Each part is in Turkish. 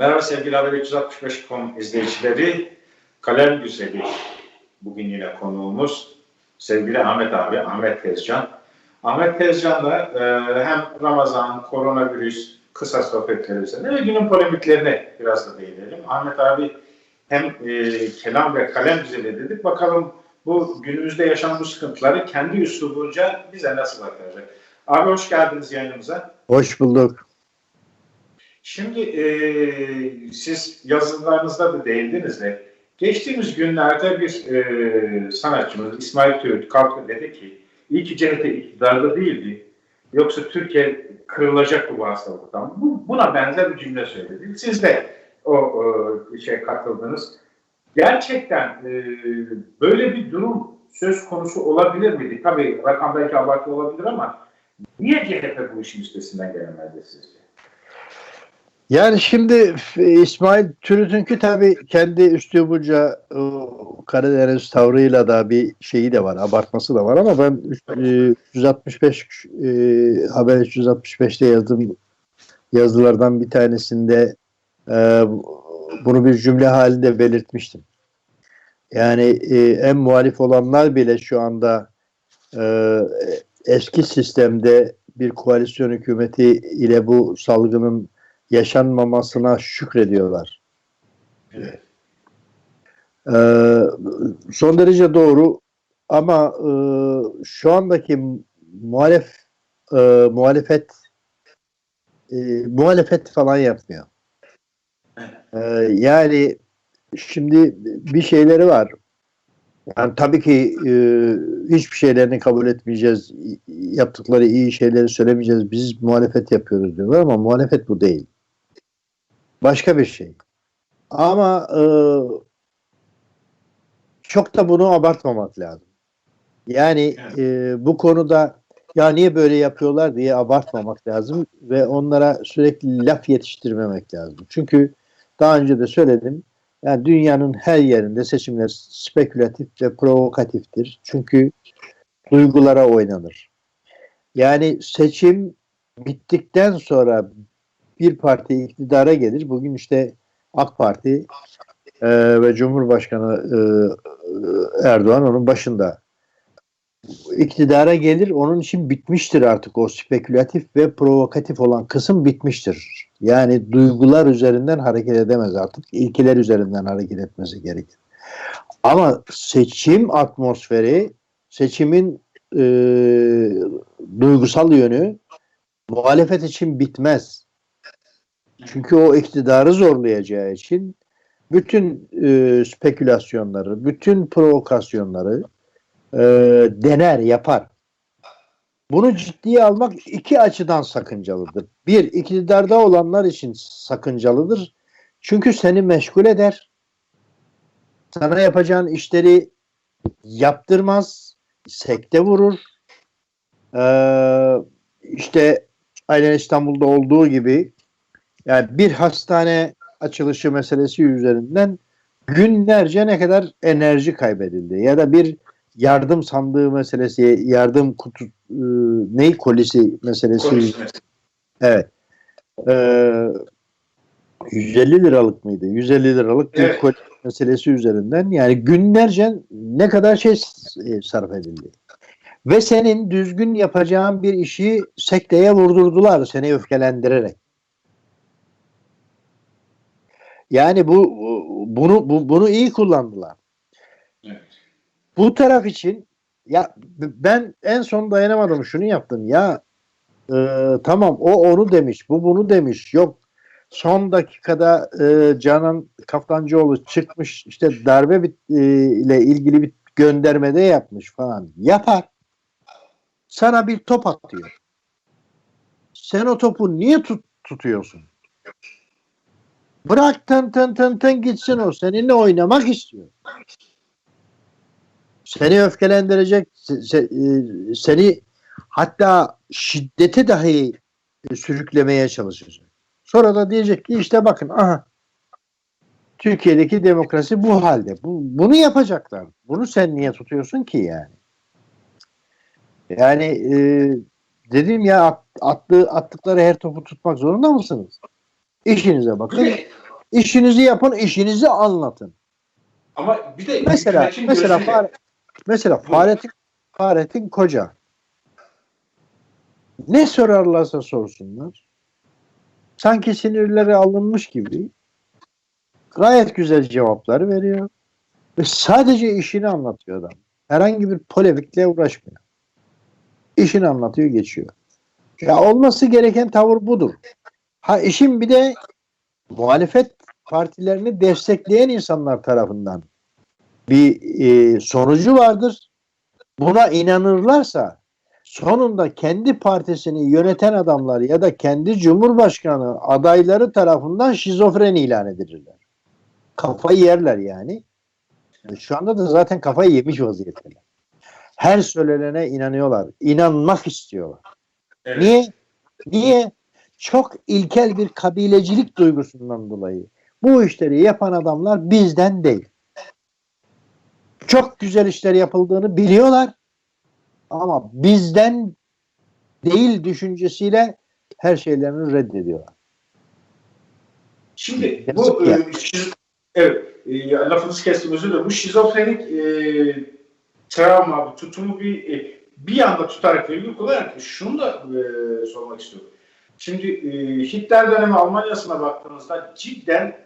Merhaba sevgili Haber 365.com izleyicileri. Kalem Güzeli bugün yine konuğumuz sevgili Ahmet abi, Ahmet Tezcan. Ahmet Tezcan'la e, hem Ramazan, koronavirüs, kısa sohbetleri üzerine ve günün polemiklerine biraz da değinelim. Ahmet abi hem e, kelam ve kalem güzeli dedik. Bakalım bu günümüzde yaşanan bu sıkıntıları kendi üslubunca bize nasıl aktaracak? Abi hoş geldiniz yayınımıza. Hoş bulduk. Şimdi e, siz yazılarınızda da değindiniz de geçtiğimiz günlerde bir e, sanatçımız İsmail Türk kalktı dedi ki iyi ki CHP iktidarda değildi. Yoksa Türkiye kırılacak bu hastalıktan. Bu, buna benzer bir cümle söyledi. Siz de o, o şey katıldınız. Gerçekten e, böyle bir durum söz konusu olabilir miydi? Tabii rakam belki abartı olabilir ama niye CHP bu işin üstesinden gelemedi sizce? Yani şimdi e, İsmail Türüt'ünkü tabii kendi üslubunca o Karadeniz tavrıyla da bir şeyi de var, abartması da var ama ben e, 365 e, Haber 365'te yazdığım yazılardan bir tanesinde e, bunu bir cümle halinde belirtmiştim. Yani e, en muhalif olanlar bile şu anda e, eski sistemde bir koalisyon hükümeti ile bu salgının yaşanmamasına şükrediyorlar. Evet. Ee, son derece doğru ama e, şu andaki muhalef e, muhalefet e, muhalefet falan yapmıyor. Ee, yani şimdi bir şeyleri var. Yani tabii ki e, hiçbir şeylerini kabul etmeyeceğiz. Yaptıkları iyi şeyleri söylemeyeceğiz. Biz muhalefet yapıyoruz diyorlar ama muhalefet bu değil. Başka bir şey. Ama e, çok da bunu abartmamak lazım. Yani e, bu konuda ya niye böyle yapıyorlar diye abartmamak lazım ve onlara sürekli laf yetiştirmemek lazım. Çünkü daha önce de söyledim. Yani dünyanın her yerinde seçimler spekülatif ve provokatiftir. Çünkü duygulara oynanır. Yani seçim bittikten sonra bir parti iktidara gelir. Bugün işte AK Parti e, ve Cumhurbaşkanı e, Erdoğan onun başında. İktidara gelir. Onun için bitmiştir artık o spekülatif ve provokatif olan kısım bitmiştir. Yani duygular üzerinden hareket edemez artık. İlkeler üzerinden hareket etmesi gerekir. Ama seçim atmosferi, seçimin e, duygusal yönü muhalefet için bitmez. Çünkü o iktidarı zorlayacağı için bütün e, spekülasyonları, bütün provokasyonları e, dener, yapar. Bunu ciddiye almak iki açıdan sakıncalıdır. Bir, iktidarda olanlar için sakıncalıdır. Çünkü seni meşgul eder. Sana yapacağın işleri yaptırmaz. Sekte vurur. Ee, işte aynen İstanbul'da olduğu gibi yani bir hastane açılışı meselesi üzerinden günlerce ne kadar enerji kaybedildi. Ya da bir yardım sandığı meselesi, yardım kutu e, ney kolisi meselesi. Konuşma. Evet. Ee, 150 liralık mıydı? 150 liralık bir Evet. koli meselesi üzerinden yani günlerce ne kadar şey e, sarf edildi. Ve senin düzgün yapacağın bir işi sekteye vurdurdular seni öfkelendirerek. Yani bu bunu bu, bunu iyi kullandılar. Evet. Bu taraf için ya ben en son dayanamadım şunu yaptım. Ya e, tamam o onu demiş bu bunu demiş yok. Son dakikada e, Canan Kaftancıoğlu çıkmış işte darbe bit- e, ile ilgili bir göndermede yapmış falan. Yapar. Sana bir top atıyor. Sen o topu niye tut, tutuyorsun bırak tın tın tın tın gitsin o seninle oynamak istiyor seni öfkelendirecek e, seni hatta şiddete dahi e, sürüklemeye çalışacak. Sonra da diyecek ki işte bakın aha Türkiye'deki demokrasi bu halde. Bu, bunu yapacaklar. Bunu sen niye tutuyorsun ki yani? Yani e, dedim ya at, attığı, attıkları her topu tutmak zorunda mısınız? İşinize bakın. İşinizi yapın, işinizi anlatın. Ama bir de Mesela mesela gözüyle- Fahre- mesela Fahrettin Fahrettin Koca ne sorarlarsa sorsunlar sanki sinirleri alınmış gibi gayet güzel cevaplar veriyor ve sadece işini anlatıyor adam. Herhangi bir polemikle uğraşmıyor. İşini anlatıyor geçiyor. Ya olması gereken tavır budur. Ha işin bir de muhalefet partilerini destekleyen insanlar tarafından bir e, sonucu vardır. Buna inanırlarsa sonunda kendi partisini yöneten adamlar ya da kendi cumhurbaşkanı adayları tarafından şizofren ilan edilirler. Kafayı yerler yani. Şu anda da zaten kafayı yemiş vaziyetteler. Her söylenene inanıyorlar. İnanmak istiyorlar. Evet. Niye? Niye? Çok ilkel bir kabilecilik duygusundan dolayı. Bu işleri yapan adamlar bizden değil. Çok güzel işler yapıldığını biliyorlar ama bizden değil düşüncesiyle her şeylerini reddediyorlar. Şimdi bu e, evet e, lafınızı kestim özür dilerim. Bu şizofrenik e, travma, bu tutumu bir e, bir anda tutarak virgül olarak şunu da e, sormak istiyorum. Şimdi e, Hitler dönemi Almanya'sına baktığınızda cidden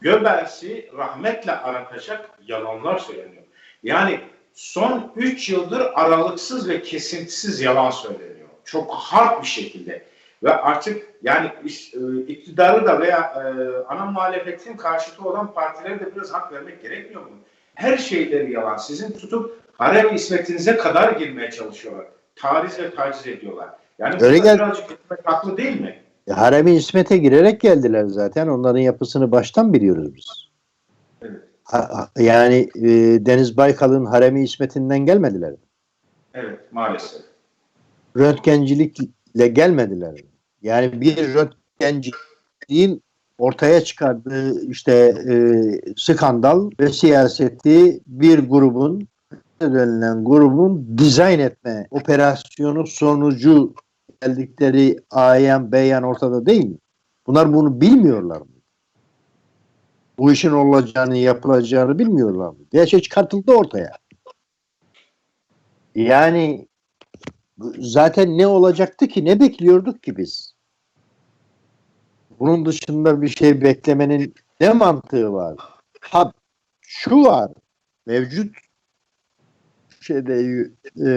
Göbels'i rahmetle aratacak yalanlar söyleniyor. Yani son 3 yıldır aralıksız ve kesintisiz yalan söyleniyor. Çok hard bir şekilde. Ve artık yani e, iktidarı da veya e, ana muhalefetin karşıtı olan partilere de biraz hak vermek gerekmiyor mu? Her şeyleri yalan. Sizin tutup harem ismetinize kadar girmeye çalışıyorlar. Tariz ve taciz ediyorlar. Yani Öyle gel- birazcık hükümet haklı değil mi? E, Harem-i İsmet'e girerek geldiler zaten. Onların yapısını baştan biliyoruz biz. Evet. Ha- yani e, Deniz Baykal'ın Harem-i İsmet'inden gelmediler. mi? Evet maalesef. röntgencilikle gelmediler. Yani bir röntgenciliğin ortaya çıkardığı işte e, skandal ve siyaseti bir grubun denilen grubun dizayn etme operasyonu sonucu geldikleri ayan beyan ortada değil mi? Bunlar bunu bilmiyorlar mı? Bu işin olacağını, yapılacağını bilmiyorlar mı? Bir şey çıkartıldı ortaya. Yani zaten ne olacaktı ki? Ne bekliyorduk ki biz? Bunun dışında bir şey beklemenin ne mantığı var? Ha şu var. Mevcut şeyde e,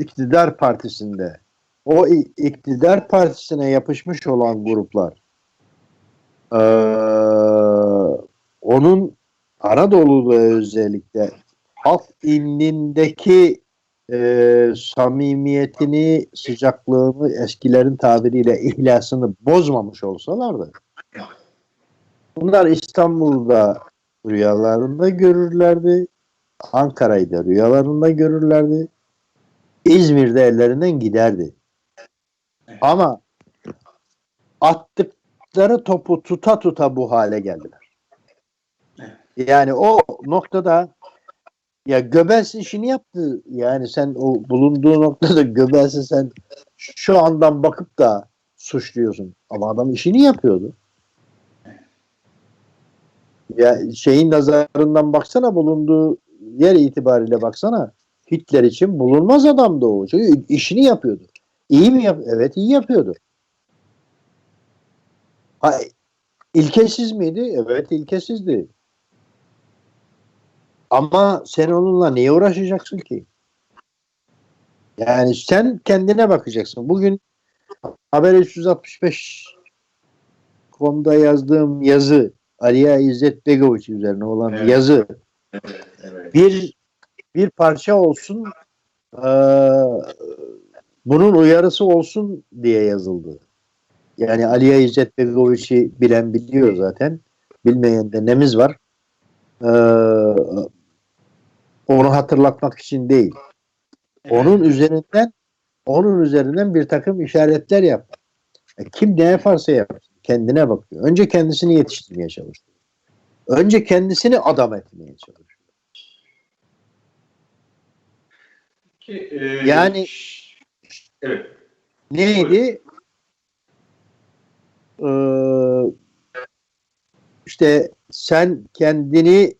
iktidar partisinde o iktidar partisine yapışmış olan gruplar e, onun Anadolu'da özellikle halk indindeki e, samimiyetini, sıcaklığını, eskilerin tabiriyle ihlasını bozmamış olsalardı bunlar İstanbul'da rüyalarında görürlerdi. Ankara'yı da rüyalarında görürlerdi. İzmir'de ellerinden giderdi. Ama attıkları topu tuta tuta bu hale geldiler. Yani o noktada ya Göbels işini yaptı. Yani sen o bulunduğu noktada Göbels'i sen şu andan bakıp da suçluyorsun. Ama adam işini yapıyordu. Ya şeyin nazarından baksana bulunduğu yer itibariyle baksana. Hitler için bulunmaz adamdı o. Çünkü işini yapıyordu. İyi mi yap? Evet iyi yapıyordu. Ha, ilkesiz miydi? Evet ilkesizdi. Ama sen onunla niye uğraşacaksın ki? Yani sen kendine bakacaksın. Bugün Haber 365 konuda yazdığım yazı Aliya İzzet Begoviç üzerine olan Evet. yazı Evet, evet. bir bir parça olsun eee, bunun uyarısı olsun diye yazıldı. Yani Aliya İzzet Begoviç'i bilen biliyor zaten. Bilmeyen de nemiz var. Eee, onu hatırlatmak için değil. Onun üzerinden onun üzerinden bir takım işaretler yap. E, Kim ne yaparsa yapsın. Kendine bakıyor. Önce kendisini yetiştirmeye çalışıyor. Önce kendisini adam etmeye çalışıyor. Ki, e, Yani- evet. Neydi? Ee, işte sen kendini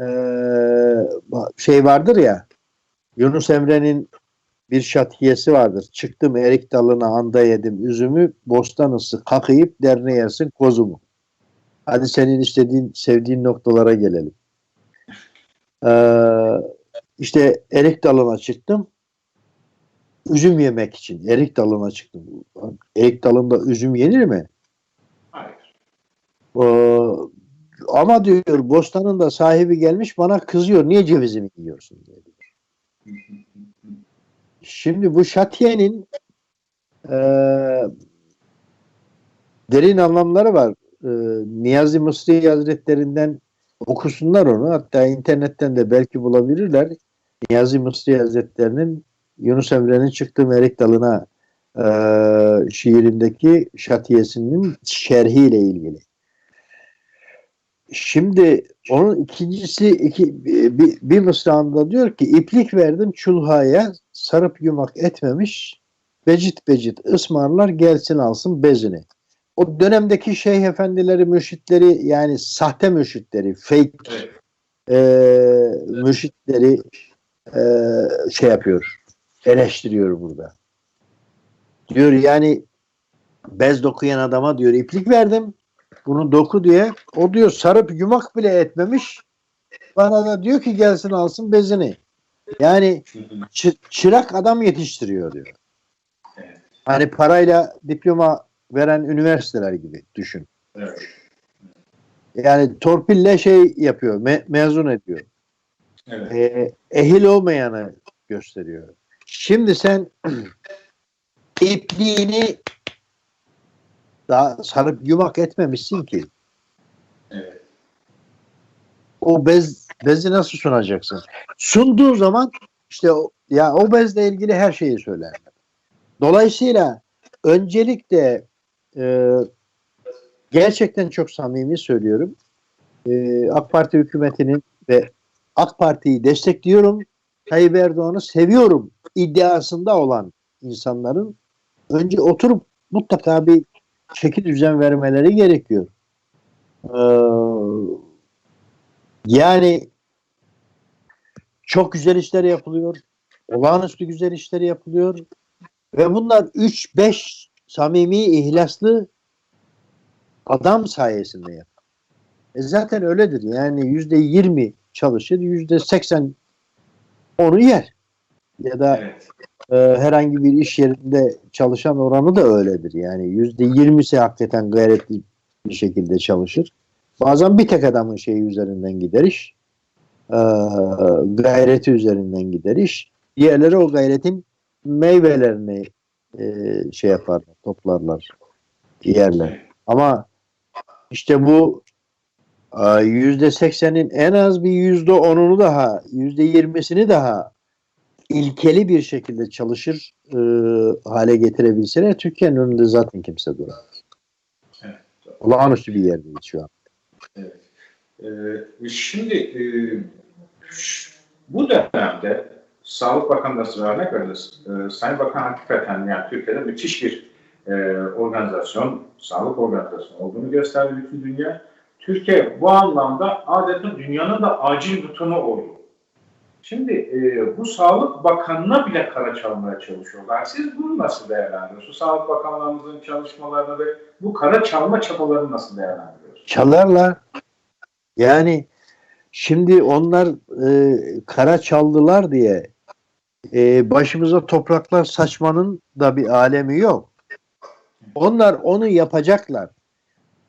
eee, şey vardır ya Yunus Emre'nin bir şatiyesi vardır. Çıktım erik dalına anda yedim üzümü, bostanısı kakayıp derne yersin kozumu. Hadi senin istediğin, sevdiğin noktalara gelelim. Ee, işte erik dalına çıktım. Üzüm yemek için. Erik dalına çıktım. Erik dalında üzüm yenir mi? Hayır. Ee, ama diyor bostanın da sahibi gelmiş bana kızıyor. Niye cevizimi yiyorsun diye. Şimdi bu şatiyenin eee, derin anlamları var. Eee, Niyazi Mısri Hazretlerinden okusunlar onu. Hatta internetten de belki bulabilirler. Niyazi Mısri Hazretlerinin Yunus Emre'nin çıktığı Merik Dalı'na eee, şiirindeki şatiyesinin şerhiyle ilgili. Şimdi onun ikincisi iki, bir, bir mısrağında diyor ki iplik verdim çulhaya sarıp yumak etmemiş becit becit ısmarlar gelsin alsın bezini. O dönemdeki şeyh efendileri, mürşitleri yani sahte mürşitleri, fake e, mürşitleri e, şey yapıyor, eleştiriyor burada. Diyor yani bez dokuyan adama diyor iplik verdim. Bunu doku diye. O diyor sarıp yumak bile etmemiş. Bana da diyor ki gelsin alsın bezini. Yani çı- çırak adam yetiştiriyor diyor. Hani parayla diploma veren üniversiteler gibi düşün. Evet. Yani torpille şey yapıyor, me- mezun ediyor. Evet. e, ehil olmayanı gösteriyor. Şimdi sen ipliğini daha sarıp yumak etmemişsin ki. Evet. O bez bezi nasıl sunacaksın? Sunduğu zaman işte o, ya o bezle ilgili her şeyi söyler. Dolayısıyla öncelikle e, gerçekten çok samimi söylüyorum. E, AK Parti hükümetinin ve AK Parti'yi destekliyorum. Tayyip Erdoğan'ı seviyorum iddiasında olan insanların önce oturup mutlaka bir şekil düzen vermeleri gerekiyor. Ee, yani çok güzel işler yapılıyor. Olağanüstü güzel işler yapılıyor. Ve bunlar 3-5 samimi, ihlaslı adam sayesinde yapılıyor. E zaten öyledir. Yani yüzde yirmi çalışır, yüzde seksen onu yer. Ya da Evet. e, herhangi bir iş yerinde çalışan oranı da öyledir. Yani yüzde yirmisi hakikaten gayretli bir şekilde çalışır. Bazen bir tek adamın şeyi üzerinden gider iş. E, gayreti üzerinden gider iş. Diğerleri o gayretin meyvelerini e, şey yaparlar, toplarlar, yerler. Ama işte bu yüzde seksenin en az bir yüzde onunu daha, yüzde yirmisini daha ilkeli bir şekilde çalışır e, hale getirebilseler Türkiye'nin önünde zaten kimse duramaz. Evet. Olağanüstü bir yerdeyiz şu an. Evet. Ee, şimdi e, bu dönemde Sağlık Bakanı da örnek veririz. Ee, Sayın Bakan hakikaten yani Türkiye'de müthiş bir e, organizasyon, sağlık organizasyonu olduğunu gösterdi bütün dünya. Türkiye bu anlamda adeta dünyanın da acil butonu oldu. Şimdi e, bu Sağlık Bakanı'na bile kara çalmaya çalışıyorlar. Siz bunu nasıl değerlendiriyorsunuz? Sağlık Bakanlığımızın çalışmalarını ve bu kara çalma çabalarını nasıl değerlendiriyorsunuz? Çalarlar. Yani şimdi onlar e, kara çaldılar diye e, başımıza topraklar saçmanın da bir alemi yok. Onlar onu yapacaklar.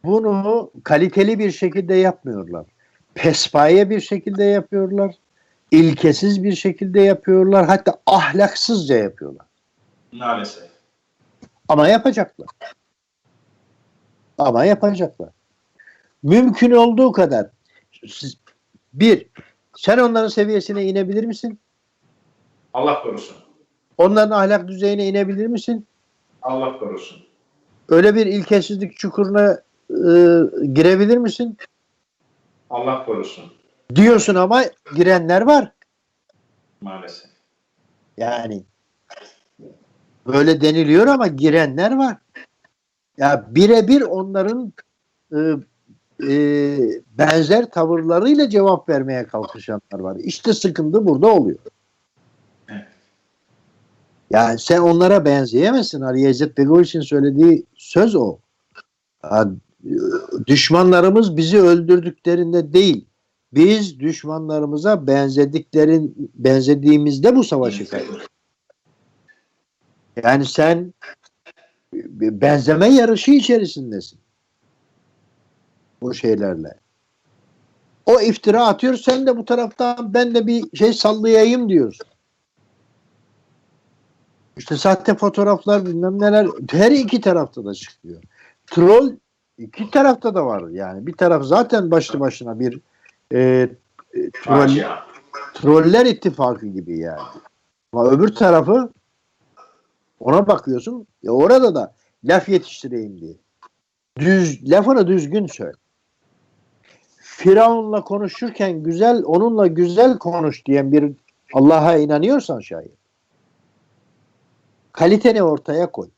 Bunu kaliteli bir şekilde yapmıyorlar. Pespaye bir şekilde yapıyorlar. İlkesiz bir şekilde yapıyorlar. Hatta ahlaksızca yapıyorlar. Maalesef. Ama yapacaklar. Ama yapacaklar. Mümkün olduğu kadar siz- bir, sen onların seviyesine inebilir misin? Allah korusun. Onların ahlak düzeyine inebilir misin? Allah korusun. Öyle bir ilkesizlik çukuruna e, girebilir misin? Allah korusun. Diyorsun ama girenler var. Maalesef. Yani böyle deniliyor ama girenler var. Ya birebir onların e, e, benzer tavırlarıyla cevap vermeye kalkışanlar var. İşte sıkıntı burada oluyor. Yani sen onlara benzeyemezsin. Ali İzzet Begoviç'in söylediği söz o. Düşmanlarımız bizi öldürdüklerinde değil. Biz düşmanlarımıza benzediklerin benzediğimizde bu savaşı kaybediyoruz. Yani sen benzeme yarışı içerisindesin. Bu şeylerle. O iftira atıyor sen de bu taraftan ben de bir şey sallayayım diyorsun. İşte sahte fotoğraflar bilmem neler her iki tarafta da çıkıyor. Troll iki tarafta da var yani. Bir taraf zaten başlı başına bir e, troll, troller ittifakı gibi yani. Ama öbür tarafı ona bakıyorsun ya orada da laf yetiştireyim diye. Düz, lafını düzgün söyle. Firavun'la konuşurken güzel, onunla güzel konuş diyen bir Allah'a inanıyorsan şayet. Kaliteni ortaya koy.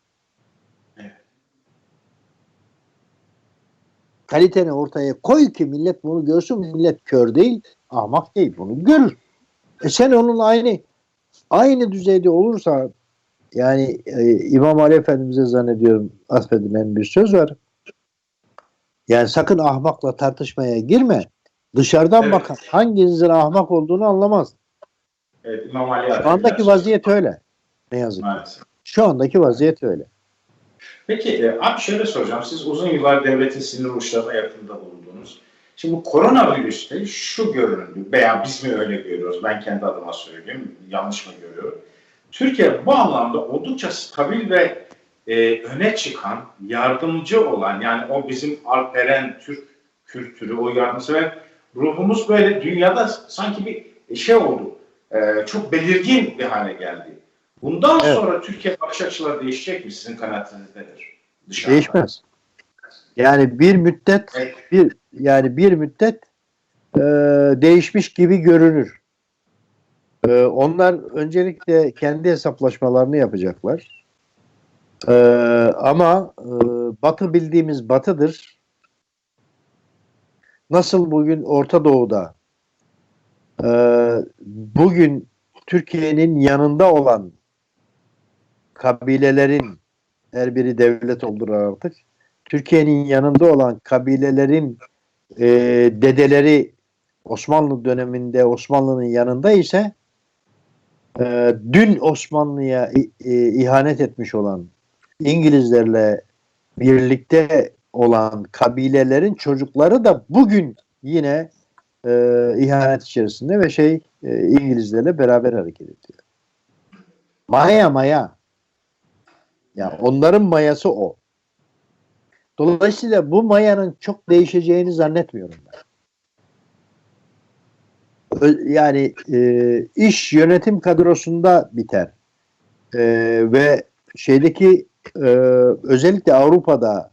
Kaliteni ortaya koy ki millet bunu görsün. Millet kör değil, ahmak değil. Bunu görür. E sen onun aynı aynı düzeyde olursa yani e, İmam Ali Efendimiz'e zannediyorum atfedilen bir söz var. Yani sakın ahmakla tartışmaya girme. Dışarıdan Evet. bakan hanginizin ahmak olduğunu anlamaz. Evet, İmam Ali Şu andaki vaziyet öyle. Ne yazık ki. Maalesef. Şu andaki vaziyet öyle. Peki e, abi şöyle soracağım. Siz uzun yıllar devletin sinir uçlarına yakında bulundunuz. Şimdi bu koronavirüste şu göründü veya biz mi öyle görüyoruz? Ben kendi adıma söyleyeyim. Yanlış mı görüyorum? Türkiye bu anlamda oldukça stabil ve e, öne çıkan, yardımcı olan yani o bizim alperen Türk kültürü, o yardımsever ruhumuz böyle dünyada sanki bir şey oldu. E, çok belirgin bir hale geldi. Bundan Evet. sonra Türkiye bakış açıları değişecek mi? Sizin kanaatiniz nedir? Dışarıda. Değişmez. Yani bir müddet Evet. bir yani bir müddet e, değişmiş gibi görünür. E, onlar öncelikle kendi hesaplaşmalarını yapacaklar. E, ama e, Batı bildiğimiz Batı'dır. Nasıl bugün Orta Doğu'da e, bugün Türkiye'nin yanında olan kabilelerin her biri devlet oldular artık. Türkiye'nin yanında olan kabilelerin e, dedeleri Osmanlı döneminde Osmanlı'nın yanında ise e, dün Osmanlı'ya e, ihanet etmiş olan İngilizlerle birlikte olan kabilelerin çocukları da bugün yine e, ihanet içerisinde ve şey e, İngilizlerle beraber hareket ediyor. Maya maya. Ya onların mayası o. Dolayısıyla bu mayanın çok değişeceğini zannetmiyorum ben. Yani e, iş yönetim kadrosunda biter. E, ve şeydeki e, özellikle Avrupa'da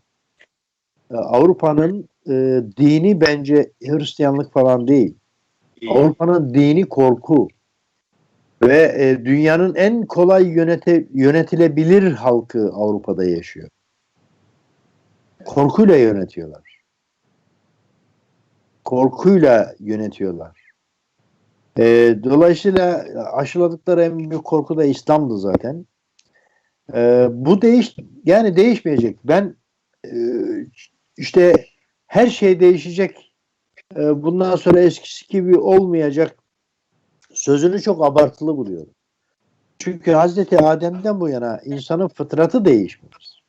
e, Avrupa'nın e, dini bence Hristiyanlık falan değil. Avrupa'nın dini korku ve e, dünyanın en kolay yönete, yönetilebilir halkı Avrupa'da yaşıyor. Korkuyla yönetiyorlar. Korkuyla yönetiyorlar. E, dolayısıyla aşıladıkları en büyük korku da İslam'dı zaten. E, bu değiş yani değişmeyecek. Ben e, işte her şey değişecek. E, bundan sonra eskisi gibi olmayacak sözünü çok abartılı buluyorum. Çünkü Hazreti Adem'den bu yana insanın fıtratı değişmiş.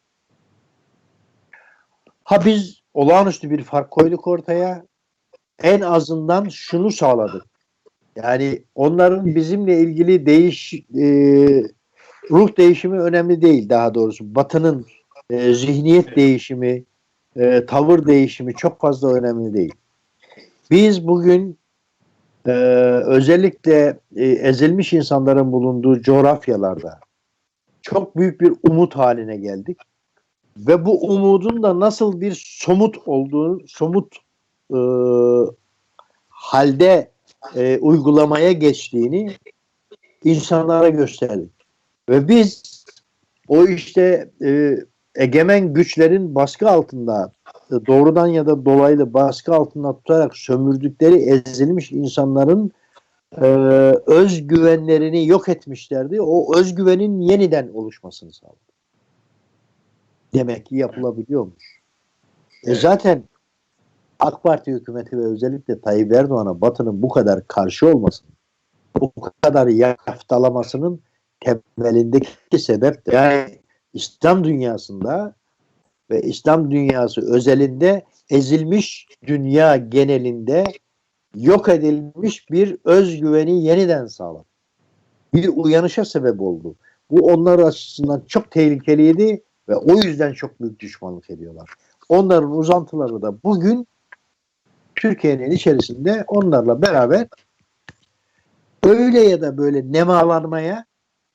Ha biz olağanüstü bir fark koyduk ortaya. En azından şunu sağladık. Yani onların bizimle ilgili değiş e, ruh değişimi önemli değil daha doğrusu. Batı'nın e, zihniyet değişimi, e, tavır değişimi çok fazla önemli değil. Biz bugün e, özellikle e, ezilmiş insanların bulunduğu coğrafyalarda çok büyük bir umut haline geldik. Ve bu umudun da nasıl bir somut olduğunu, somut e, halde e, uygulamaya geçtiğini insanlara gösterdik. Ve biz o işte e, egemen güçlerin baskı altında doğrudan ya da dolaylı baskı altında tutarak sömürdükleri ezilmiş insanların e, özgüvenlerini yok etmişlerdi. O özgüvenin yeniden oluşmasını sağladı. Demek ki yapılabiliyormuş. E zaten AK Parti hükümeti ve özellikle Tayyip Erdoğan'a Batı'nın bu kadar karşı olmasının, bu kadar yaftalamasının temelindeki sebep de yani İslam dünyasında ve İslam dünyası özelinde ezilmiş dünya genelinde yok edilmiş bir özgüveni yeniden sağladı. Bir uyanışa sebep oldu. Bu onlar açısından çok tehlikeliydi ve o yüzden çok büyük düşmanlık ediyorlar. Onların uzantıları da bugün Türkiye'nin içerisinde onlarla beraber öyle ya da böyle nemalanmaya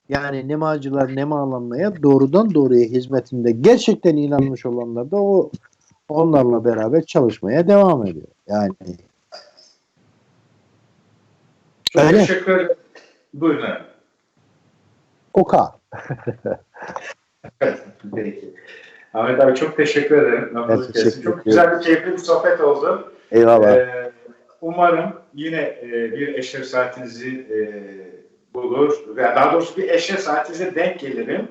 yani nemacılar nemalanmaya doğrudan doğruya hizmetinde gerçekten inanmış olanlar da o onlarla beraber çalışmaya devam ediyor. Yani Çok Öyle. teşekkür ederim. Buyurun. efendim. o kadar. Peki. Ahmet abi çok teşekkür ederim. Lafınızı teşekkür kestim. Çok güzel bir keyifli bir sohbet oldu. Eyvallah. Ee, umarım yine e, bir eşref saatinizi e, bulur. Veya daha doğrusu bir eşref saatinize denk gelirim.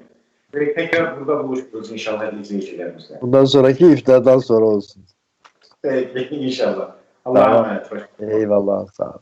Ve tekrar burada buluşuruz inşallah izleyicilerimizle. Bundan sonraki iftardan sonra olsun. Peki inşallah. Allah'a Tamam. emanet olun. Eyvallah sağ ol.